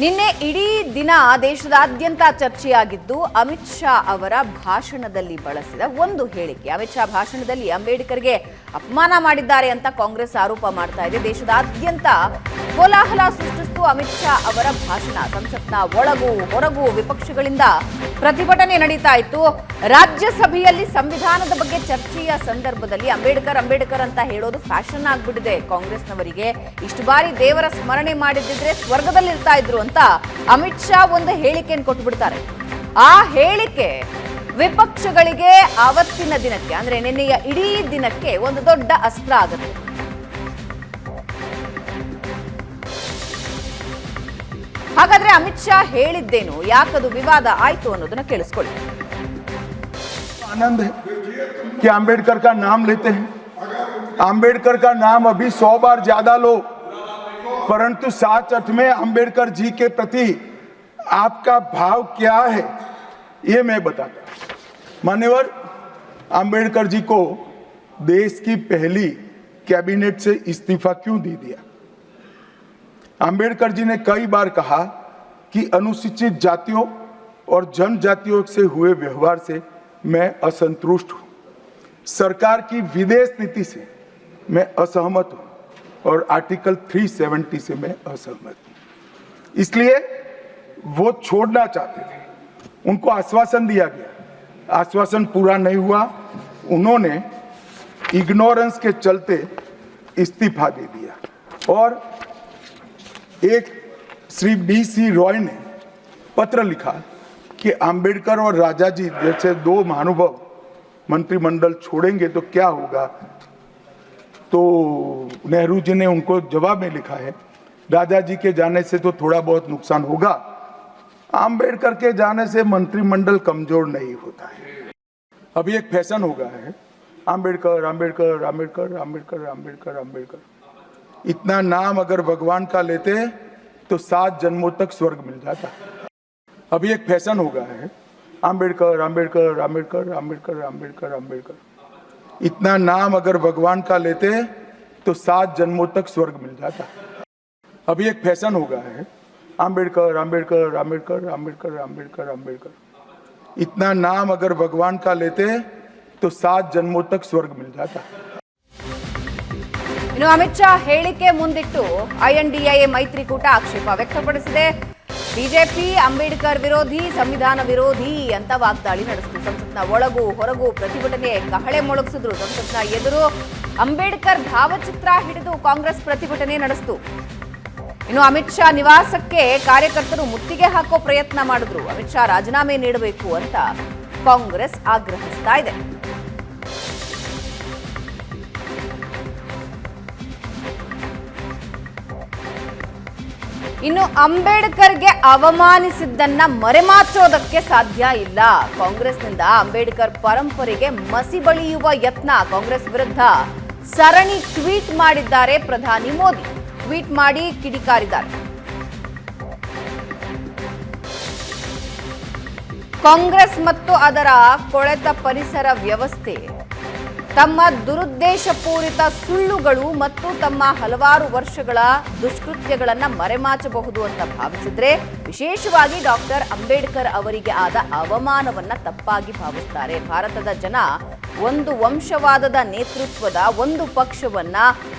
ನಿನ್ನೆ ಇಡೀ ದಿನ ದೇಶದಾದ್ಯಂತ ಚರ್ಚೆಯಾಗಿದ್ದು ಅಮಿತ್ ಶಾ ಅವರ ಭಾಷಣದಲ್ಲಿ ಬಳಸಿದ ಒಂದು ಹೇಳಿಕೆ. ಅಮಿತ್ ಶಾ ಭಾಷಣದಲ್ಲಿ ಅಂಬೇಡ್ಕರ್ಗೆ ಅಪಮಾನ ಮಾಡಿದ್ದಾರೆ ಅಂತ ಕಾಂಗ್ರೆಸ್ ಆರೋಪ ಮಾಡ್ತಾ ಇದೆ. ದೇಶದಾದ್ಯಂತ ಕೋಲಾಹಲ ಸೃಷ್ಟಿಸಿತು ಅಮಿತ್ ಶಾ ಅವರ ಭಾಷಣ. ಸಂಸತ್ನ ಒಳಗೂ ಹೊರಗೂ ವಿಪಕ್ಷಗಳಿಂದ ಪ್ರತಿಭಟನೆ ನಡೀತಾ ಇತ್ತು. ರಾಜ್ಯಸಭೆಯಲ್ಲಿ ಸಂವಿಧಾನದ ಬಗ್ಗೆ ಚರ್ಚೆಯ ಸಂದರ್ಭದಲ್ಲಿ ಅಂಬೇಡ್ಕರ್ ಅಂಬೇಡ್ಕರ್ ಅಂತ ಹೇಳೋದು ಫ್ಯಾಷನ್ ಆಗ್ಬಿಟ್ಟಿದೆ. ಕಾಂಗ್ರೆಸ್ನವರಿಗೆ ಇಷ್ಟು ಬಾರಿ ದೇವರ ಸ್ಮರಣೆ ಮಾಡಿದ್ದಿದ್ರೆ ಸ್ವರ್ಗದಲ್ಲಿ ಇರ್ತಾ ಇದ್ರು ಅಂತ ಅಮಿತ್ ಶಾ ಒಂದು ಹೇಳಿಕೆಯನ್ನು ಕೊಟ್ಬಿಡ್ತಾರೆ. ಆ ಹೇಳಿಕೆ ವಿಪಕ್ಷಗಳಿಗೆ ಅವತ್ತಿನ ದಿನಕ್ಕೆ, ಅಂದ್ರೆ ನಿನ್ನೆಯ ಇಡೀ ದಿನಕ್ಕೆ ಒಂದು ದೊಡ್ಡ ಅಸ್ತ್ರ ಆಗುತ್ತೆ. ಹಾಗಾದ್ರೆ ಅಮಿತ್ ಶಾ ಹೇಳಿದ್ದೇನು, ಯಾಕದು ವಿವಾದ ಆಯ್ತು ಅನ್ನೋದನ್ನ ಕೇಳಿಸ್ಕೊಳ್ಳಿ. ಆನಂದ್ ಅಂಬೇಡ್ಕರ್ ಕಾ ನಾಮ್ ಲೇತೆ ಅಂಬೇಡ್ಕರ್ ಕಾ ನಾಮ್ ಅಭಿ ಸೋ ಬಾರ್ ಜಾದಾ ಲೋ. परंतु सात अठ में अंबेडकर जी के प्रति आपका भाव क्या है, ये मैं बताता मान्यवर, अंबेडकर जी को देश की पहली कैबिनेट से इस्तीफा क्यों दे दिया? अंबेडकर जी ने कई बार कहा कि अनुसूचित जातियों और जनजातियों से हुए व्यवहार से मैं असंतुष्ट हूँ। सरकार की विदेश नीति से मैं असहमत हूँ। और आर्टिकल 370 से मैं असहमत हूँ। इसलिए वो छोड़ना चाहते थे। उनको आश्वासन दिया गया। आश्वासन पूरा नहीं हुआ। उन्होंने इग्नोरेंस के चलते इस्तीफा दे दिया। और एक श्री बी सी रॉय ने पत्र लिखा कि अंबेडकर और राजा जी जैसे दो महानुभव मंत्रिमंडल छोड़ेंगे तो क्या होगा? तो नेहरू जी ने उनको जवाब में लिखा है राजा जी के जाने से तो थोड़ा बहुत नुकसान होगा। आम्बेडकर के जाने से मंत्रिमंडल कमज़ोर नहीं होता है। अभी एक फ़ैशन हो गया है आम्बेडकर आम्बेडकर आम्बेडकर आम्बेडकर आम्बेडकर आम्बेडकर इतना नाम अगर भगवान का लेते तो सात जन्मों तक स्वर्ग मिल जाता। अभी एक फ़ैशन हो गया है आम्बेडकर आम्बेडकर आम्बेडकर आम्बेडकर आम्बेडकर अंबेडकर इतना नाम अगर भगवान का लेते तो सात जन्मों तक स्वर्ग मिल जाता अभी एक फैशन हो गया है अंबेडकर अंबेडकर अंबेडकर अंबेडकर अंबेडकर अंबेडकर इतना नाम अगर भगवान का लेते तो सात जन्मों तक स्वर्ग मिल जाता ಇನ್ನು ಅಮಿತ್ ಶಾ ಹೇಳಿಕೆ ಮುಂದಿಟ್ಟು ಐಎನ್ಡಿಎ ಮೈತ್ರಿಕೂಟ ಆಕ್ಷೇಪ ವ್ಯಕ್ತಪಡಿಸಿದೆ ಬಿಜೆಪಿ, ಅಂಬೇಡ್ಕರ್ ವಿರೋಧಿ, ಸಂವಿಧಾನ ವಿರೋಧಿ ಅಂತ ವಾಗ್ದಾಳಿ ನಡೆಸಿತು ಸಂಸತ್ನ ಒಳಗೂ ಹೊರಗೂ ಪ್ರತಿಭಟನೆ ಕಹಳೆ ಮೊಳಗಿಸಿದ್ರು ಸಂಸತ್ನ ಎದುರು. ಅಂಬೇಡ್ಕರ್ ಭಾವಚಿತ್ರ ಹಿಡಿದು ಕಾಂಗ್ರೆಸ್ ಪ್ರತಿಭಟನೆ ನಡೆಸಿತು. ಇನ್ನು ಅಮಿತ್ ಶಾ ನಿವಾಸಕ್ಕೆ ಕಾರ್ಯಕರ್ತರು ಮುತ್ತಿಗೆ ಹಾಕೋ ಪ್ರಯತ್ನ ಮಾಡಿದ್ರು. ಅಮಿತ್ ಶಾ ರಾಜೀನಾಮೆ ನೀಡಬೇಕು ಅಂತ ಕಾಂಗ್ರೆಸ್ ಆಗ್ರಹಿಸ್ತಾ ಇದೆ. ಇನ್ನು ಅಂಬೇಡ್ಕರ್ಗೆ ಅವಮಾನಿಸಿದ್ದನ್ನ ಮರೆಮಾಚೋದಕ್ಕೆ ಸಾಧ್ಯ ಇಲ್ಲ. ಕಾಂಗ್ರೆಸ್ನಿಂದ ಅಂಬೇಡ್ಕರ್ ಪರಂಪರೆಗೆ ಮಸಿ ಬಳಿಯುವ ಯತ್ನ ಕಾಂಗ್ರೆಸ್ ವಿರುದ್ಧ. ಸರಣಿ ಟ್ವೀಟ್ ಮಾಡಿದ್ದಾರೆ ಪ್ರಧಾನಿ ಮೋದಿ. ಟ್ವೀಟ್ ಮಾಡಿ ಕಿಡಿಕಾರಿದ್ದಾರೆ. ಕಾಂಗ್ರೆಸ್ ಮತ್ತು ಅದರ ಕೊಳೆತ ಪರಿಸರ ವ್ಯವಸ್ಥೆ. ತಮ್ಮ ದುರುದ್ದೇಶಪೂರಿತ ಸುಳ್ಳುಗಳು ಮತ್ತು ತಮ್ಮ ಹಲವಾರು ವರ್ಷಗಳ ದುಷ್ಕೃತ್ಯಗಳನ್ನು ಮರೆಮಾಚಬಹುದು ಅಂತ ಭಾವಿಸಿದ್ರೆ ವಿಶೇಷವಾಗಿ ಡಾಕ್ಟರ್ ಅಂಬೇಡ್ಕರ್ ಅವರಿಗೆ ಆದ ಅವಮಾನವನ್ನ ತಪ್ಪಾಗಿ ಭಾವಿಸ್ತಾರೆ. ಭಾರತದ ಜನ ಒಂದು ವಂಶವಾದದ ನೇತೃತ್ವದ ಒಂದು ಪಕ್ಷವನ್ನ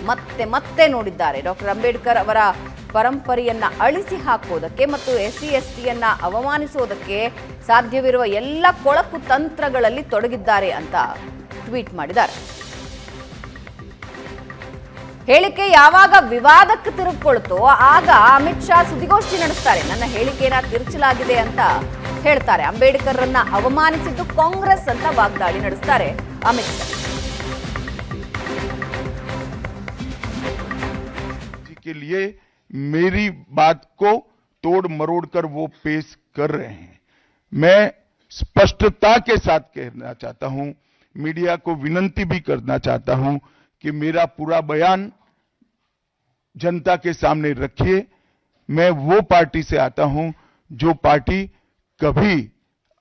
ಮತ್ತೆ ಮತ್ತೆ ನೋಡಿದ್ದಾರೆ. ಡಾಕ್ಟರ್ ಅಂಬೇಡ್ಕರ್ ಅವರ ಪರಂಪರೆಯನ್ನ ಅಳಿಸಿ ಹಾಕೋದಕ್ಕೆ ಮತ್ತು ಎಸ್ ಸಿ ಎಸ್ ಟಿಯನ್ನ ಅವಮಾನಿಸೋದಕ್ಕೆ ಸಾಧ್ಯವಿರುವ ಎಲ್ಲ ಕೊಳಕು ತಂತ್ರಗಳಲ್ಲಿ ತೊಡಗಿದ್ದಾರೆ ಅಂತ ಟ್ವೀಟ್ ಮಾಡಿದ್ದಾರೆ ಹೇಳಿಕೆ ಯಾವಾಗ ವಿವಾದಕ್ಕೆ ತಿರುಗಿಕೊಳ್ತೋ ಆಗ ಅಮಿತ್ ಶಾ ಸುದ್ದಿಗೋಷ್ಠಿ ನಡೆಸ್ತಾರೆ ನನ್ನ ಹೇಳಿಕೆನ ತಿರುಚಲಾಗಿದೆ ಅಂತ ಹೇಳ್ತಾರೆ ಅಂಬೇಡ್ಕರ್ರನ್ನ ಅವಮಾನಿಸಿದ್ದು ಕಾಂಗ್ರೆಸ್ ಅಂತ ವಾಗ್ದಾಳಿ ನಡೆಸ್ತಾರೆ ಅಮಿತ್ ಶಾ जी के लिए मेरी बात को तोड़ मरोड़ कर वो पेश कर रहे हैं मैं स्पष्टता के साथ कहना चाहता हूं मीडिया को विनंती भी करना चाहता हूँ कि मेरा पूरा बयान जनता के सामने रखिए। मैं वो पार्टी से आता हूँ जो पार्टी कभी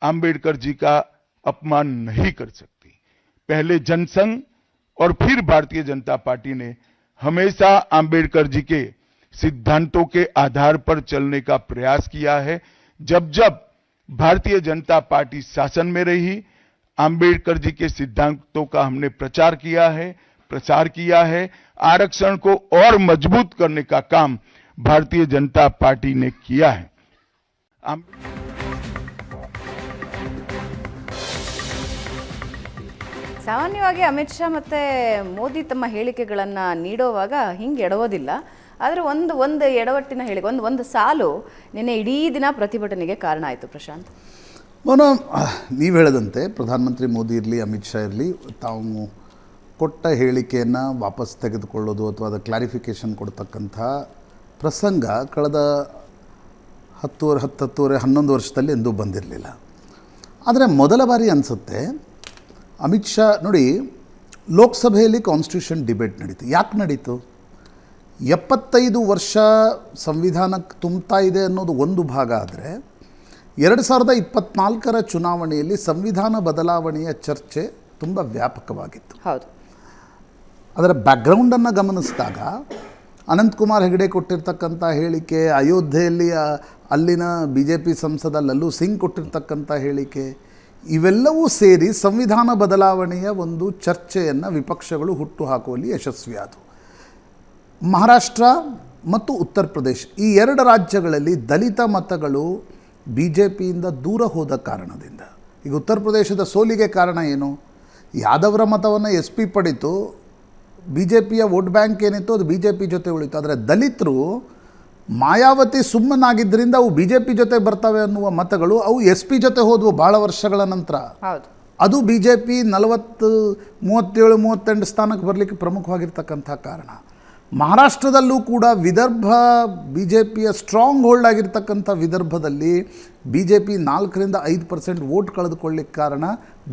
अंबेडकर जी का अपमान नहीं कर सकती। पहले जनसंघ और फिर भारतीय जनता पार्टी ने हमेशा अंबेडकर जी के सिद्धांतों के आधार पर चलने का प्रयास किया है। जब जब भारतीय जनता पार्टी शासन में रही अंबेडकर जी के सिद्धांतों का हमने प्रचार किया है प्रसार किया है आरक्षण को और मजबूत करने का काम भारतीय जनता पार्टी ने किया है आम- ಸಾಮಾನ್ಯವಾಗಿ ಅಮಿತ್ ಶಾ ಮತ್ತೆ ಮೋದಿ ತಮ್ಮ ಹೇಳಿಕೆಗಳನ್ನ ನೀಡುವಾಗ ಹಿಂಗೆ ಎಡವೋದಿಲ್ಲ ಆದರೆ ಒಂದು ಒಂದು ಎಡವಟ್ಟಿನ ಹೇಳಿಕೆ ಒಂದು ಒಂದು ಸಾಲು ನಿನ್ನೆ ಇಡೀ ದಿನ ಪ್ರತಿಭಟನೆಗೆ ಕಾರಣ ಆಯಿತು ಪ್ರಶಾಂತ್ ಮೋನ, ನೀವು ಹೇಳದಂತೆ ಪ್ರಧಾನಮಂತ್ರಿ ಮೋದಿ ಇರಲಿ, ಅಮಿತ್ ಶಾ ಇರಲಿ, ತಾವು ಕೊಟ್ಟ ಹೇಳಿಕೆಯನ್ನು ವಾಪಸ್ ತೆಗೆದುಕೊಳ್ಳೋದು ಅಥವಾ ಅದು ಕ್ಲಾರಿಫಿಕೇಷನ್ ಕೊಡ್ತಕ್ಕಂಥ ಪ್ರಸಂಗ ಕಳೆದ ಹತ್ತುವರೆ ಹತ್ತು ಹತ್ತುವರೆ ಹನ್ನೊಂದು ವರ್ಷದಲ್ಲಿ ಎಂದೂ ಬಂದಿರಲಿಲ್ಲ. ಆದರೆ ಮೊದಲ ಬಾರಿ ಅನಿಸುತ್ತೆ, ಅಮಿತ್ ಶಾ, ನೋಡಿ, ಲೋಕಸಭೆಯಲ್ಲಿ ಕಾನ್ಸ್ಟಿಟ್ಯೂಷನ್ ಡಿಬೇಟ್ ನಡೀತು. ಯಾಕೆ ನಡೀತು? ಎಪ್ಪತ್ತೈದು ವರ್ಷ ಸಂವಿಧಾನಕ್ಕೆ ತುಂಬ್ತಾ ಇದೆ ಅನ್ನೋದು ಒಂದು ಭಾಗ ಆದರೆ ಎರಡು ಸಾವಿರದ ಇಪ್ಪತ್ನಾಲ್ಕರ ಚುನಾವಣೆಯಲ್ಲಿ ಸಂವಿಧಾನ ಬದಲಾವಣೆಯ ಚರ್ಚೆ ತುಂಬ ವ್ಯಾಪಕವಾಗಿತ್ತು. ಹೌದು. ಅದರ ಬ್ಯಾಕ್ಗ್ರೌಂಡನ್ನು ಗಮನಿಸಿದಾಗ ಅನಂತಕುಮಾರ್ ಹೆಗಡೆ ಕೊಟ್ಟಿರ್ತಕ್ಕಂಥ ಹೇಳಿಕೆ ಅಯೋಧ್ಯೆಯಲ್ಲಿ ಅಲ್ಲಿನ ಬಿ ಜೆ ಪಿ ಸಂಸದ ಲಲ್ಲು ಸಿಂಗ್ ಕೊಟ್ಟಿರ್ತಕ್ಕಂಥ ಹೇಳಿಕೆ ಇವೆಲ್ಲವೂ ಸೇರಿ ಸಂವಿಧಾನ ಬದಲಾವಣೆಯ ಒಂದು ಚರ್ಚೆಯನ್ನು ವಿಪಕ್ಷಗಳು ಹುಟ್ಟು ಹಾಕುವಲ್ಲಿ ಯಶಸ್ವಿಯಾದವು. ಮಹಾರಾಷ್ಟ್ರ ಮತ್ತು ಉತ್ತರ ಪ್ರದೇಶ ಈ ಎರಡು ರಾಜ್ಯಗಳಲ್ಲಿ ದಲಿತ ಮತಗಳು ಬಿ ಜೆ ಪಿಯಿಂದ ದೂರ ಹೋದ ಕಾರಣದಿಂದ. ಈಗ ಉತ್ತರ ಪ್ರದೇಶದ ಸೋಲಿಗೆ ಕಾರಣ ಏನು? ಯಾದವರ ಮತವನ್ನು ಎಸ್ ಪಿ ಪಡಿತು ಬಿ ಜೆ ಪಿಯ ವೋಟ್ ಬ್ಯಾಂಕ್ ಏನಿತ್ತು ಅದು ಬಿ ಜೆ ಪಿ ಜೊತೆ ಉಳಿತು. ಆದರೆ ದಲಿತರು ಮಾಯಾವತಿ ಸುಮ್ಮನಾಗಿದ್ದರಿಂದ ಅವು ಬಿ ಜೆ ಪಿ ಜೊತೆ ಬರ್ತವೆ ಅನ್ನುವ ಮತಗಳು ಅವು ಎಸ್ ಪಿ ಜೊತೆ ಹೋದವು ಭಾಳ ವರ್ಷಗಳ ನಂತರ. ಅದು ಬಿ ಜೆ ಪಿ ನಲವತ್ತು ಮೂವತ್ತೇಳು ಮೂವತ್ತೆಂಟು ಸ್ಥಾನಕ್ಕೆ ಬರಲಿಕ್ಕೆ ಪ್ರಮುಖವಾಗಿರ್ತಕ್ಕಂಥ ಕಾರಣ. ಮಹಾರಾಷ್ಟ್ರದಲ್ಲೂ ಕೂಡ ವಿದರ್ಭ ಬಿ ಜೆ ಪಿಯ ಸ್ಟ್ರಾಂಗ್ ಹೋಲ್ಡ್ ಆಗಿರ್ತಕ್ಕಂಥ ವಿದರ್ಭದಲ್ಲಿ ಬಿ ಜೆ ಪಿ ನಾಲ್ಕರಿಂದ ಐದು ಪರ್ಸೆಂಟ್ ವೋಟ್ ಕಳೆದುಕೊಳ್ಳಿಕ್ಕೆ ಕಾರಣ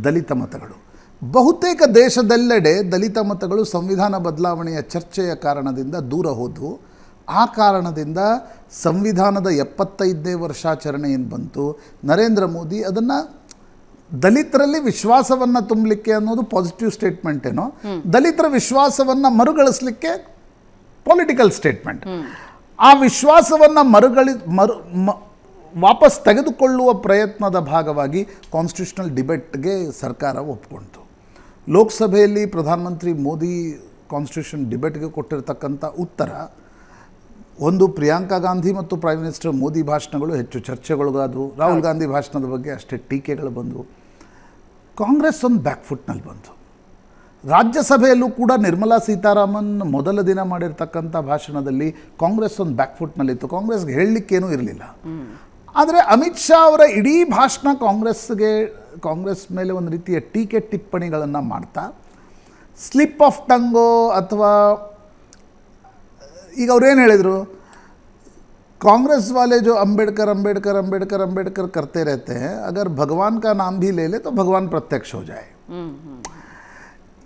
ದಲಿತ ಮತಗಳು. ಬಹುತೇಕ ದೇಶದೆಲ್ಲೆಡೆ ದಲಿತ ಮತಗಳು ಸಂವಿಧಾನ ಬದಲಾವಣೆಯ ಚರ್ಚೆಯ ಕಾರಣದಿಂದ ದೂರ ಹೋದವು. ಆ ಕಾರಣದಿಂದ ಸಂವಿಧಾನದ ಎಪ್ಪತ್ತೈದನೇ ವರ್ಷಾಚರಣೆ ಏನು ಬಂತು? ನರೇಂದ್ರ ಮೋದಿ ಅದನ್ನು ದಲಿತರಲ್ಲಿ ವಿಶ್ವಾಸವನ್ನು ತುಂಬಲಿಕ್ಕೆ ಅನ್ನೋದು ಪಾಸಿಟಿವ್ ಸ್ಟೇಟ್ಮೆಂಟ್ ಏನೋ. ದಲಿತರ ವಿಶ್ವಾಸವನ್ನು ಮರುಗಳಿಸಲಿಕ್ಕೆ ಪೊಲಿಟಿಕಲ್ ಸ್ಟೇಟ್ಮೆಂಟ್ ಆ ವಿಶ್ವಾಸವನ್ನು ಮರುಗಳಿ, ಮರು, ಮ, ವಾಪಸ್ ತೆಗೆದುಕೊಳ್ಳುವ ಪ್ರಯತ್ನದ ಭಾಗವಾಗಿ ಕಾನ್ಸ್ಟಿಟ್ಯೂಷನಲ್ ಡಿಬೇಟ್ಗೆ ಸರ್ಕಾರ ಒಪ್ಕೊಳ್ತು ಲೋಕಸಭೆಯಲ್ಲಿ ಪ್ರಧಾನಮಂತ್ರಿ ಮೋದಿ ಕಾನ್ಸ್ಟಿಟ್ಯೂಷನ್ ಡಿಬೇಟ್ಗೆ ಕೊಟ್ಟಿರತಕ್ಕಂಥ ಉತ್ತರ, ಒಂದು ಪ್ರಿಯಾಂಕಾ ಗಾಂಧಿ ಮತ್ತು ಪ್ರೈಮ್ ಮಿನಿಸ್ಟರ್ ಮೋದಿ ಭಾಷಣಗಳು ಹೆಚ್ಚು ಚರ್ಚೆಗೊಳಗಾದವು. ರಾಹುಲ್ ಗಾಂಧಿ ಭಾಷಣದ ಬಗ್ಗೆ ಅಷ್ಟೇ ಟೀಕೆಗಳು ಬಂದವು. ಕಾಂಗ್ರೆಸ್ ಒಂದು ಬ್ಯಾಕ್ ಫುಟ್ನಲ್ಲಿ ಬಂತು. ರಾಜ್ಯಸಭೆಯಲ್ಲೂ ಕೂಡ ನಿರ್ಮಲಾ ಸೀತಾರಾಮನ್ ಮೊದಲ ದಿನ ಮಾಡಿರ್ತಕ್ಕಂಥ ಭಾಷಣದಲ್ಲಿ ಕಾಂಗ್ರೆಸ್ ಒಂದು ಬ್ಯಾಕ್ ಫುಟ್ನಲ್ಲಿತ್ತು ಕಾಂಗ್ರೆಸ್ಗೆ ಹೇಳಲಿಕ್ಕೇನೂ ಇರಲಿಲ್ಲ ಆದರೆ ಅಮಿತ್ ಶಾ ಅವರ ಇಡೀ ಭಾಷಣ ಕಾಂಗ್ರೆಸ್ಗೆ ಕಾಂಗ್ರೆಸ್ ಮೇಲೆ ಒಂದು ರೀತಿಯ ಟೀಕೆ ಟಿಪ್ಪಣಿಗಳನ್ನು ಮಾಡ್ತಾ ಸ್ಲಿಪ್ ಆಫ್ ಟಂಗೋ ಅಥವಾ ಈಗ ಅವ್ರೇನು ಹೇಳಿದರು कांग्रेस वाले जो अंबेडकर अंबेडकर अंबेडकर अंबेडकर करते रहते हैं अगर भगवान का नाम भी ले ले तो भगवान प्रत्यक्ष हो जाए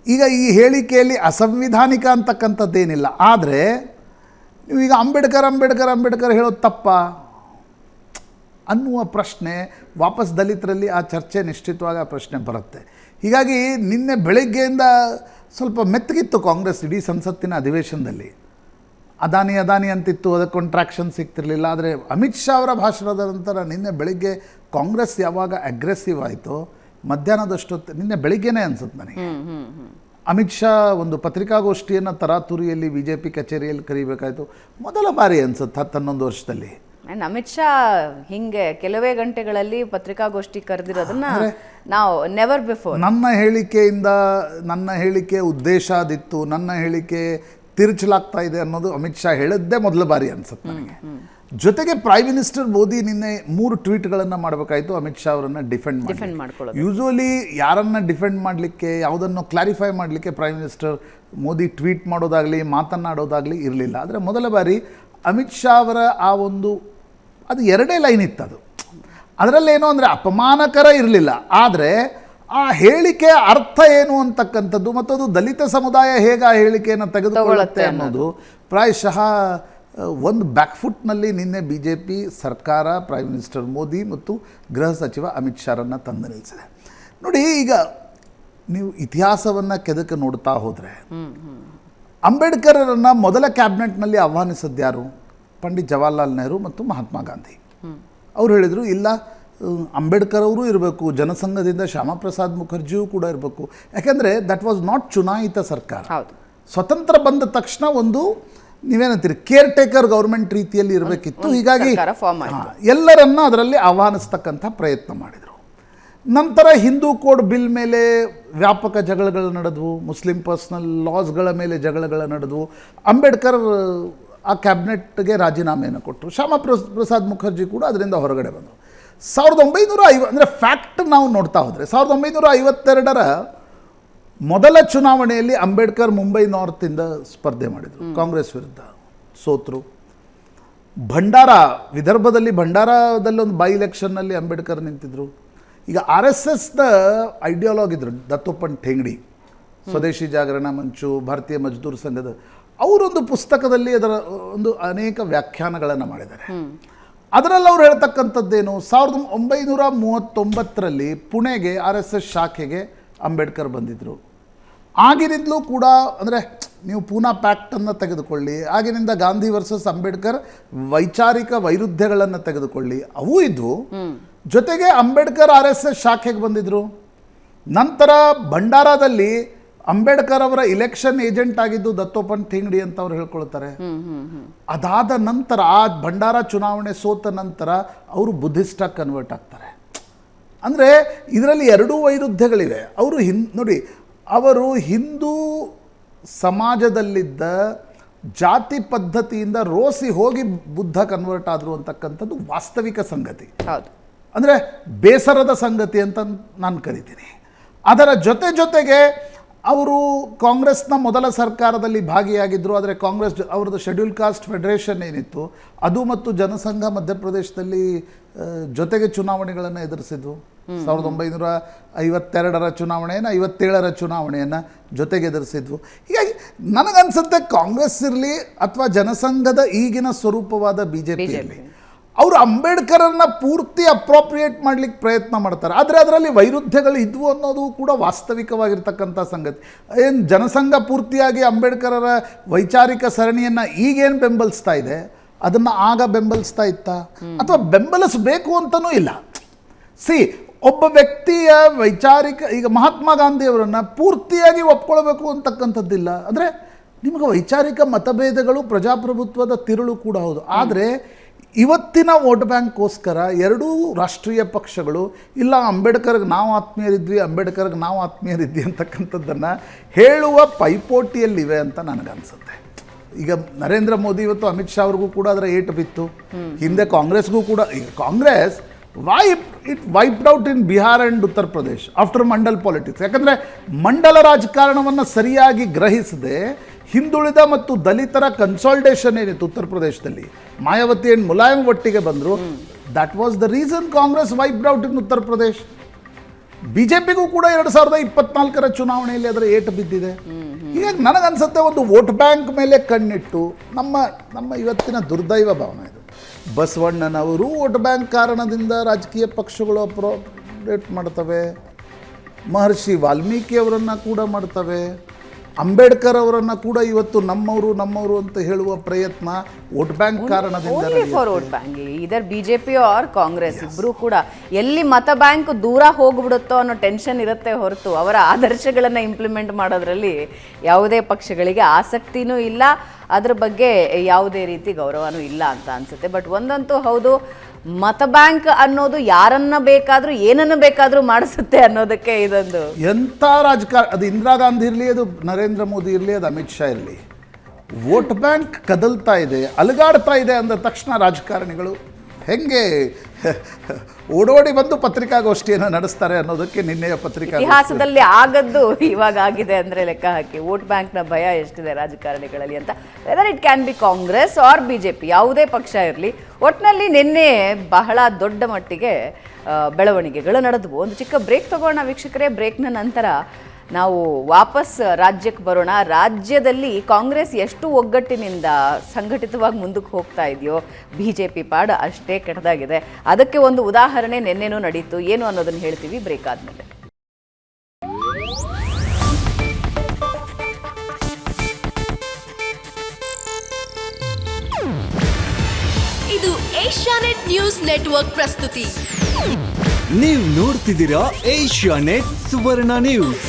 ಈಗ ಈ ಹೇಳಿಕೆಯಲ್ಲಿ ಅಸಂವಿಧಾನಿಕ ಅಂತಕ್ಕಂಥದ್ದೇನಿಲ್ಲ. ಆದರೆ ಈಗ ಅಂಬೇಡ್ಕರ್ ಅಂಬೇಡ್ಕರ್ ಅಂಬೇಡ್ಕರ್ ಹೇಳೋದು ತಪ್ಪ. ಅನ್ನುವ ಪ್ರಶ್ನೆ ವಾಪಸ್ ದಲಿತರಲ್ಲಿ ಆ ಚರ್ಚೆ ನಿಶ್ಚಿತವಾಗಿ ಆ ಪ್ರಶ್ನೆ ಬರುತ್ತೆ. ಹೀಗಾಗಿ ನಿನ್ನೆ ಬೆಳಗ್ಗೆಯಿಂದ ಸ್ವಲ್ಪ ಮೆತ್ತಗಿತ್ತು ಕಾಂಗ್ರೆಸ್ ಇಡೀ ಸಂಸತ್ತಿನ ಅಧಿವೇಶನದಲ್ಲಿ. ಅದಾನಿ ಅದಾನಿ ಅಂತಿತ್ತು ಅದಕ್ಕೆ ಕಾಂಟ್ರಾಕ್ಷನ್ ಸಿಗ್ತಿರಲಿಲ್ಲ. ಆದರೆ ಅಮಿತ್ ಶಾ ಅವರ ಭಾಷಣದ ನಂತರ ನಿನ್ನೆ ಬೆಳಗ್ಗೆ ಕಾಂಗ್ರೆಸ್ ಯಾವಾಗ ಅಗ್ರೆಸಿವ್ ಆಯಿತು ಮಧ್ಯಾಹ್ನದಷ್ಟೊತ್ತು ನಿನ್ನೆ ಬೆಳಿಗ್ಗೆನೆ ಅನ್ಸುತ್ತೆ ನನಗೆ. ಅಮಿತ್ ಶಾ ಒಂದು ಪತ್ರಿಕಾಗೋಷ್ಠಿಯನ್ನು ತರಾತುರಿಯಲ್ಲಿ ಬಿ ಜೆ ಪಿ ಕಚೇರಿಯಲ್ಲಿ ಕರಿಬೇಕಾಯಿತು. ಮೊದಲ ಬಾರಿ ಅನ್ಸುತ್ತೆ ಹತ್ತು ಹನ್ನೊಂದು ವರ್ಷದಲ್ಲಿ. ಆ್ಯಂಡ್ ಅಮಿತ್ ಶಾ ಹಿಂಗೆ ಕೆಲವೇ ಗಂಟೆಗಳಲ್ಲಿ ಪತ್ರಿಕಾಗೋಷ್ಠಿ ಕರೆದಿರೋದನ್ನ ನಾವು ನೆವರ್ ಬಿಫೋರ್ ನನ್ನ ಹೇಳಿಕೆಯಿಂದ ನನ್ನ ಹೇಳಿಕೆ ಉದ್ದೇಶ ಅದಿತ್ತು ನನ್ನ ಹೇಳಿಕೆ ತಿರುಚಲಾಗ್ತಾ ಇದೆ ಅನ್ನೋದು ಅಮಿತ್ ಶಾ ಹೇಳಿದ್ದೇ ಮೊದಲ ಬಾರಿ ಅನ್ಸುತ್ತೆ ನನಗೆ. ಜೊತೆಗೆ ಪ್ರೈಮ್ ಮಿನಿಸ್ಟರ್ ಮೋದಿ ನಿನ್ನೆ ಮೂರು ಟ್ವೀಟ್ಗಳನ್ನು ಮಾಡಬೇಕಾಯಿತು. ಅಮಿತ್ ಶಾ ಅವರನ್ನು ಡಿಫೆಂಡ್ ಡಿಫೆಂಡ್ ಮಾಡ್ಕೊಳ್ಳೋದು. ಯೂಶುವಲಿ ಯಾರನ್ನ ಡಿಫೆಂಡ್ ಮಾಡಲಿಕ್ಕೆ ಯಾವುದನ್ನು ಕ್ಲಾರಿಫೈ ಮಾಡಲಿಕ್ಕೆ ಪ್ರೈಮ್ ಮಿನಿಸ್ಟರ್ ಮೋದಿ ಟ್ವೀಟ್ ಮಾಡೋದಾಗಲಿ ಮಾತನಾಡೋದಾಗಲಿ ಇರಲಿಲ್ಲ. ಆದರೆ ಮೊದಲ ಬಾರಿ ಅಮಿತ್ ಶಾ ಅವರ ಆ ಒಂದು ಅದು ಎರಡೇ ಲೈನ್ ಇತ್ತು ಅದು. ಅದರಲ್ಲೇನು ಅಂದರೆ ಅಪಮಾನಕರ ಇರಲಿಲ್ಲ. ಆದರೆ ಆ ಹೇಳಿಕೆ ಅರ್ಥ ಏನು ಅಂತಕ್ಕಂಥದ್ದು ಮತ್ತು ಅದು ದಲಿತ ಸಮುದಾಯ ಹೇಗೆ ಆ ಹೇಳಿಕೆಯನ್ನು ತೆಗೆದುಕೊಳ್ಳುತ್ತೆ ಅನ್ನೋದು. ಪ್ರಾಯಶಃ ಒಂದು ಬ್ಯಾಕ್ಫುಟ್ನಲ್ಲಿ ನಿನ್ನೆ ಬಿ ಜೆ ಪಿ ಸರ್ಕಾರ ಪ್ರೈಮ್ ಮಿನಿಸ್ಟರ್ ಮೋದಿ ಮತ್ತು ಗೃಹ ಸಚಿವ ಅಮಿತ್ ಶಾರನ್ನು ತಂದು ನಿಲ್ಲಿಸಿದೆ. ನೋಡಿ ಈಗ ನೀವು ಇತಿಹಾಸವನ್ನು ಕೆದಕ ನೋಡ್ತಾ ಹೋದರೆ ಅಂಬೇಡ್ಕರನ್ನು ಮೊದಲ ಕ್ಯಾಬಿನೆಟ್ನಲ್ಲಿ ಆಹ್ವಾನಿಸಿದ್ದು ಯಾರು? ಪಂಡಿತ್ ಜವಾಹರ್ಲಾಲ್ ನೆಹರು ಮತ್ತು ಮಹಾತ್ಮ ಗಾಂಧಿ. ಅವ್ರು ಹೇಳಿದರು ಇಲ್ಲ ಅಂಬೇಡ್ಕರ್ ಅವರು ಇರಬೇಕು ಜನಸಂಘದಿಂದ ಶ್ಯಾಮಪ್ರಸಾದ್ ಮುಖರ್ಜಿಯೂ ಕೂಡ ಇರಬೇಕು. ಯಾಕೆಂದರೆ ದಟ್ ವಾಸ್ ನಾಟ್ ಚುನಾಯಿತ ಸರ್ಕಾರ. ಸ್ವತಂತ್ರ ಬಂದ ತಕ್ಷಣ ಒಂದು ನೀವೇನಂತೀರಿ? ಕೇರ್ ಟೇಕರ್ ಗೌರ್ಮೆಂಟ್ ರೀತಿಯಲ್ಲಿ ಇರಬೇಕಿತ್ತು. ಹೀಗಾಗಿ ಎಲ್ಲರನ್ನ ಅದರಲ್ಲಿ ಆಹ್ವಾನಿಸ್ತಕ್ಕಂಥ ಪ್ರಯತ್ನ ಮಾಡಿದರು. ನಂತರ ಹಿಂದೂ ಕೋಡ್ ಬಿಲ್ ಮೇಲೆ ವ್ಯಾಪಕ ಜಗಳಗಳು ನಡೆದವು. ಮುಸ್ಲಿಂ ಪರ್ಸನಲ್ ಲಾಸ್ಗಳ ಮೇಲೆ ಜಗಳಗಳು ನಡೆದವು. ಅಂಬೇಡ್ಕರ್ ಆ ಕ್ಯಾಬಿನೆಟ್ಗೆ ರಾಜೀನಾಮೆಯನ್ನು ಕೊಟ್ಟರು. ಶ್ಯಾಮ ಪ್ರಸ್- ಪ್ರಸಾದ್ ಮುಖರ್ಜಿ ಕೂಡ ಅದರಿಂದ ಹೊರಗಡೆ ಬಂದರು. ಸಾವಿರದ ಒಂಬೈನೂರ ಐವ ಅಂದರೆ ಫ್ಯಾಕ್ಟ್ ನಾವು ನೋಡ್ತಾ ಹೋದರೆ ಸಾವಿರದ ಒಂಬೈನೂರ ಐವತ್ತೆರಡರ ಮೊದಲ ಚುನಾವಣೆಯಲ್ಲಿ ಅಂಬೇಡ್ಕರ್ ಮುಂಬೈ ನಾರ್ತಿಂದ ಸ್ಪರ್ಧೆ ಮಾಡಿದರು. ಕಾಂಗ್ರೆಸ್ ವಿರುದ್ಧ ಸೋತರು. ಭಂಡಾರ ವಿದರ್ಭದಲ್ಲಿ ಭಂಡಾರದಲ್ಲಿ ಒಂದು ಬೈ ಇಲೆಕ್ಷನ್ನಲ್ಲಿ ಅಂಬೇಡ್ಕರ್ ನಿಂತಿದ್ರು. ಈಗ ಆರ್ ಎಸ್ ಎಸ್ನ ಐಡಿಯಾಲಾಗ್ ಇದ್ರು ದತ್ತೋಪನ್ ಠೇಂಗಡಿ ಸ್ವದೇಶಿ ಜಾಗರಣ ಮಂಚು ಭಾರತೀಯ ಮಜ್ದೂರ್ ಸಂಘದ ಅವರೊಂದು ಪುಸ್ತಕದಲ್ಲಿ ಅದರ ಒಂದು ಅನೇಕ ವ್ಯಾಖ್ಯಾನಗಳನ್ನು ಮಾಡಿದ್ದಾರೆ. ಅದರಲ್ಲಿ ಅವ್ರು ಹೇಳ್ತಕ್ಕಂಥದ್ದೇನು ಸಾವಿರದ ಒಂಬೈನೂರ ಮೂವತ್ತೊಂಬತ್ತರಲ್ಲಿ ಪುಣೆಗೆ ಆರ್ ಎಸ್ ಎಸ್ ಶಾಖೆಗೆ ಅಂಬೇಡ್ಕರ್ ಬಂದಿದ್ದರು ಆಗಿನಿಂದಲೂ ಕೂಡ ಅಂದರೆ ನೀವು ಪೂನಾ ಪ್ಯಾಕ್ಟನ್ನು ತೆಗೆದುಕೊಳ್ಳಿ ಆಗಿನಿಂದ ಗಾಂಧಿ ವರ್ಸಸ್ ಅಂಬೇಡ್ಕರ್ ವೈಚಾರಿಕ ವೈರುಧ್ಯಗಳನ್ನು ತೆಗೆದುಕೊಳ್ಳಿ ಅವು ಇದ್ವು. ಜೊತೆಗೆ ಅಂಬೇಡ್ಕರ್ ಆರ್ ಎಸ್ ಎಸ್ ಶಾಖೆಗೆ ಬಂದಿದ್ರು? ನಂತರ ಭಂಡಾರದಲ್ಲಿ ಅಂಬೇಡ್ಕರ್ ಅವರ ಇಲೆಕ್ಷನ್ ಏಜೆಂಟ್ ಆಗಿದ್ದು ದತ್ತೋಪನ್ ಥಿಂಗಡಿ ಅಂತ ಅವ್ರು ಹೇಳ್ಕೊಳ್ತಾರೆ. ಅದಾದ ನಂತರ ಆ ಭಂಡಾರ ಚುನಾವಣೆ ಸೋತ ನಂತರ ಅವರು ಬುದ್ಧಿಸ್ಟಾಗಿ ಕನ್ವರ್ಟ್ ಆಗ್ತಾರೆ. ಅಂದರೆ ಇದರಲ್ಲಿ ಎರಡೂ ವೈರುಧ್ಯಗಳಿವೆ. ಅವರು ಹಿಂ ನೋಡಿ ಅವರು ಹಿಂದೂ ಸಮಾಜದಲ್ಲಿದ್ದ ಜಾತಿ ಪದ್ಧತಿಯಿಂದ ರೋಸಿ ಹೋಗಿ ಬುದ್ಧ ಕನ್ವರ್ಟ್ ಆದರು ಅಂತಕ್ಕಂಥದ್ದು ವಾಸ್ತವಿಕ ಸಂಗತಿ. ಹೌದು. ಅಂದರೆ ಬೇಸರದ ಸಂಗತಿ ಅಂತ ನಾನು ಕರಿತೀನಿ. ಅದರ ಜೊತೆ ಜೊತೆಗೆ ಅವರು ಕಾಂಗ್ರೆಸ್ನ ಮೊದಲ ಸರ್ಕಾರದಲ್ಲಿ ಭಾಗಿಯಾಗಿದ್ದರು ಆದರೆ ಕಾಂಗ್ರೆಸ್ ಅವ್ರದ್ದು ಶೆಡ್ಯೂಲ್ ಕಾಸ್ಟ್ ಫೆಡರೇಷನ್ ಏನಿತ್ತು ಅದು ಮತ್ತು ಜನಸಂಘ ಮಧ್ಯಪ್ರದೇಶದಲ್ಲಿ ಜೊತೆಗೆ ಚುನಾವಣೆಗಳನ್ನು ಎದುರಿಸಿದ್ವು ಸಾವಿರದ ಒಂಬೈನೂರ ಐವತ್ತೆರಡರ ಚುನಾವಣೆಯನ್ನು ಐವತ್ತೇಳರ ಚುನಾವಣೆಯನ್ನು ಜೊತೆಗೆ ಎದುರಿಸಿದ್ವು. ಹೀಗಾಗಿ ನನಗನ್ಸುತ್ತೆ ಕಾಂಗ್ರೆಸ್ ಇರಲಿ ಅಥವಾ ಜನಸಂಘದ ಈಗಿನ ಸ್ವರೂಪವಾದ ಬಿ ಜೆ ಪಿಯಲ್ಲಿ ಅವರು ಅಂಬೇಡ್ಕರನ್ನ ಪೂರ್ತಿ ಅಪ್ರೋಪ್ರಿಯೇಟ್ ಮಾಡ್ಲಿಕ್ಕೆ ಪ್ರಯತ್ನ ಮಾಡ್ತಾರೆ. ಆದರೆ ಅದರಲ್ಲಿ ವೈರುಧ್ಯಗಳು ಇದ್ವು ಅನ್ನೋದು ಕೂಡ ವಾಸ್ತವಿಕವಾಗಿರ್ತಕ್ಕಂಥ ಸಂಗತಿ. ಏನು ಜನಸಂಘ ಪೂರ್ತಿಯಾಗಿ ಅಂಬೇಡ್ಕರರ ವೈಚಾರಿಕ ಸರಣಿಯನ್ನು ಈಗೇನು ಬೆಂಬಲಿಸ್ತಾ ಇದೆ? ಅದನ್ನು ಆಗ ಬೆಂಬಲಿಸ್ತಾ ಇತ್ತ? ಅಥವಾ ಬೆಂಬಲಿಸಬೇಕು ಅಂತನೂ ಇಲ್ಲ. ಸಿ ಒಬ್ಬ ವ್ಯಕ್ತಿಯ ವೈಚಾರಿಕ ಈಗ ಮಹಾತ್ಮ ಗಾಂಧಿಯವರನ್ನು ಪೂರ್ತಿಯಾಗಿ ಒಪ್ಕೊಳ್ಬೇಕು ಅಂತಕ್ಕಂಥದ್ದಿಲ್ಲ. ಅಂದರೆ ನಿಮಗೆ ವೈಚಾರಿಕ ಮತಭೇದಗಳು ಪ್ರಜಾಪ್ರಭುತ್ವದ ತಿರುಳು ಕೂಡ ಹೌದು. ಆದರೆ ಇವತ್ತಿನ ವೋಟ್ ಬ್ಯಾಂಕ್ಗೋಸ್ಕರ ಎರಡೂ ರಾಷ್ಟ್ರೀಯ ಪಕ್ಷಗಳು ಇಲ್ಲ ಅಂಬೇಡ್ಕರ್ಗೆ ನಾವು ಆತ್ಮೀಯರಿದ್ವಿ ಅಂಬೇಡ್ಕರ್ಗೆ ನಾವು ಆತ್ಮೀಯರಿದ್ವಿ ಅಂತಕ್ಕಂಥದ್ದನ್ನು ಹೇಳುವ ಪೈಪೋಟಿಯಲ್ಲಿವೆ ಅಂತ ನನಗನ್ಸುತ್ತೆ. ಈಗ ನರೇಂದ್ರ ಮೋದಿ ಇವತ್ತು ಅಮಿತ್ ಶಾ ಅವ್ರಿಗೂ ಕೂಡ ಅದರ ಏಟು ಬಿತ್ತು. ಹಿಂದೆ ಕಾಂಗ್ರೆಸ್ಗೂ ಕೂಡ ಈಗ Congress wipe it wiped out in Bihar and Uttar Pradesh after Mandal politics ಯಾಕಂದರೆ ಮಂಡಲ ರಾಜಕಾರಣವನ್ನು ಸರಿಯಾಗಿ ಗ್ರಹಿಸದೆ ಹಿಂದುಳಿದ ಮತ್ತು ದಲಿತರ ಕನ್ಸಾಲ್ಟೇಷನ್ ಏನಿತ್ತು ಉತ್ತರ ಪ್ರದೇಶದಲ್ಲಿ, ಮಾಯಾವತಿ ಆ್ಯಂಡ್ ಮುಲಾಯಂ ಒಟ್ಟಿಗೆ ಬಂದರು. That was the reason Congress wiped out in Uttar Pradesh ಬಿಜೆಪಿಗೂ ಕೂಡ ಎರಡು ಸಾವಿರದ ಇಪ್ಪತ್ನಾಲ್ಕರ ಚುನಾವಣೆಯಲ್ಲಿ ಅದರ ಏಟು ಬಿದ್ದಿದೆ. ಹೀಗಾಗಿ ನನಗನ್ಸುತ್ತೆ ಒಂದು ವೋಟ್ ಬ್ಯಾಂಕ್ ಮೇಲೆ ಕಣ್ಣಿಟ್ಟು ನಮ್ಮ ನಮ್ಮ ಇವತ್ತಿನ ದುರ್ದೈವ ಭಾವನೆ. ಬಸವಣ್ಣನವರು ವೋಟ್ ಬ್ಯಾಂಕ್ ಕಾರಣದಿಂದ ರಾಜಕೀಯ ಪಕ್ಷಗಳು ಅಪ್ರೋಡೇಟ್ ಮಾಡ್ತವೆ. ಮಹರ್ಷಿ ವಾಲ್ಮೀಕಿ ಅವರನ್ನು ಕೂಡ ಮಾಡ್ತವೆ. ಅಂಬೇಡ್ಕರ್ ಅವರನ್ನು ಕೂಡ ಇವತ್ತು ನಮ್ಮವರು ನಮ್ಮವರು ಅಂತ ಹೇಳುವ ಪ್ರಯತ್ನ ವೋಟ್ ಬ್ಯಾಂಕ್ ಕಾರಣದಿಂದ ಓನ್ಲಿ ನಡೆಯುತ್ತೆ. ಫಾರ್ ವೋಟ್ ಬ್ಯಾಂಕ್ ಇದರ್ ಬಿಜೆಪಿ ಆರ್ ಕಾಂಗ್ರೆಸ್ ಇಬ್ರು ಕೂಡ. ಎಲ್ಲಿ ಮತ ಬ್ಯಾಂಕ್ ದೂರ ಹೋಗ್ಬಿಡುತ್ತೋ ಅನ್ನೋ ಟೆನ್ಷನ್ ಇರುತ್ತೆ ಹೊರತು. ಅವರ ಆದರ್ಶಗಳನ್ನ ಇಂಪ್ಲಿಮೆಂಟ್ ಮಾಡೋದ್ರಲ್ಲಿ ಯಾವುದೇ ಪಕ್ಷಗಳಿಗೆ ಆಸಕ್ತಿನೂ ಇಲ್ಲ. ಅದ್ರ ಬಗ್ಗೆ ಯಾವುದೇ ರೀತಿ ಗೌರವನೂ ಇಲ್ಲ ಅಂತ ಅನ್ಸುತ್ತೆ. ಬಟ್ ಒಂದಂತೂ ಹೌದು ಮತ ಬ್ಯಾಂಕ್ ಅನ್ನೋದು ಯಾರನ್ನ ಬೇಕಾದ್ರೂ, ಏನನ್ನು ಬೇಕಾದ್ರೂ ಮಾಡಿಸುತ್ತೆ ಅನ್ನೋದಕ್ಕೆ ಇದೊಂದು. ಎಂಥ ರಾಜಕಾರಣ ಅದು ಇಂದಿರಾ ಗಾಂಧಿ ಇರಲಿ, ಅದು ನರೇಂದ್ರ ಮೋದಿ ಇರಲಿ, ಅದು ಅಮಿತ್ ಶಾ ಇರಲಿ. ವೋಟ್ ಬ್ಯಾಂಕ್ ಕದಲ್ತಾ ಇದೆ, ಅಲುಗಾಡ್ತಾ ಇದೆ ಅಂದ ತಕ್ಷಣ ರಾಜಕಾರಣಿಗಳು. ಹೆಂಗೆ ಓಡೋಡಿ ಬಂದು ಪತ್ರಿಕಾಗೋಷ್ಠಿಯನ್ನು ನಡೆಸ್ತಾರೆ ಅನ್ನೋದಕ್ಕೆ ನಿನ್ನೆಯ ಪತ್ರಿಕಾ ಇತಿಹಾಸದಲ್ಲಿ ಆಗದ್ದು ಇವಾಗ ಆಗಿದೆ ಅಂದ್ರೆ ಲೆಕ್ಕ ಹಾಕಿ. ವೋಟ್ ಬ್ಯಾಂಕ್ನ ಭಯ ಎಷ್ಟಿದೆ ರಾಜಕಾರಣಿಗಳಲ್ಲಿ ಅಂತ. Whether it can be Congress or B J P ಯಾವುದೇ ಪಕ್ಷ ಇರಲಿ ಒಟ್ಟಿನಲ್ಲಿ ನಿನ್ನೆ ಬಹಳ ದೊಡ್ಡ ಮಟ್ಟಿಗೆ ಬೆಳವಣಿಗೆಗಳು ನಡೆದವು. ಒಂದು ಚಿಕ್ಕ ಬ್ರೇಕ್ ತಗೋಣ ವೀಕ್ಷಕರೇ. ಬ್ರೇಕ್ನ ನಂತರ ನಾವು ವಾಪಸ್ ರಾಜ್ಯಕ್ಕೆ ಬರೋಣ. ರಾಜ್ಯದಲ್ಲಿ ಕಾಂಗ್ರೆಸ್ ಎಷ್ಟು ಒಗ್ಗಟ್ಟಿನಿಂದ ಸಂಘಟಿತವಾಗಿ ಮುಂದಕ್ಕೆ ಹೋಗ್ತಾ ಇದೆಯೋ ಬಿ ಜೆ ಪಿ ಪಾಡ ಅಷ್ಟೇ ಕೆಟ್ಟದಾಗಿದೆ. ಅದಕ್ಕೆ ಒಂದು ಉದಾಹರಣೆ ನಿನ್ನೆನೂ ನಡೀತು. ಏನು ಅನ್ನೋದನ್ನು ಹೇಳ್ತೀವಿ ಬ್ರೇಕ್ ಆದಮೇಲೆ. ಇದು ಏಷ್ಯಾನೆಟ್ ನ್ಯೂಸ್ ನೆಟ್ವರ್ಕ್ ಪ್ರಸ್ತುತಿ. ನೀವು ನೋಡ್ತಿದ್ದೀರಾ ಏಷ್ಯಾ ನೆಟ್ ಸುವರ್ಣ ನ್ಯೂಸ್.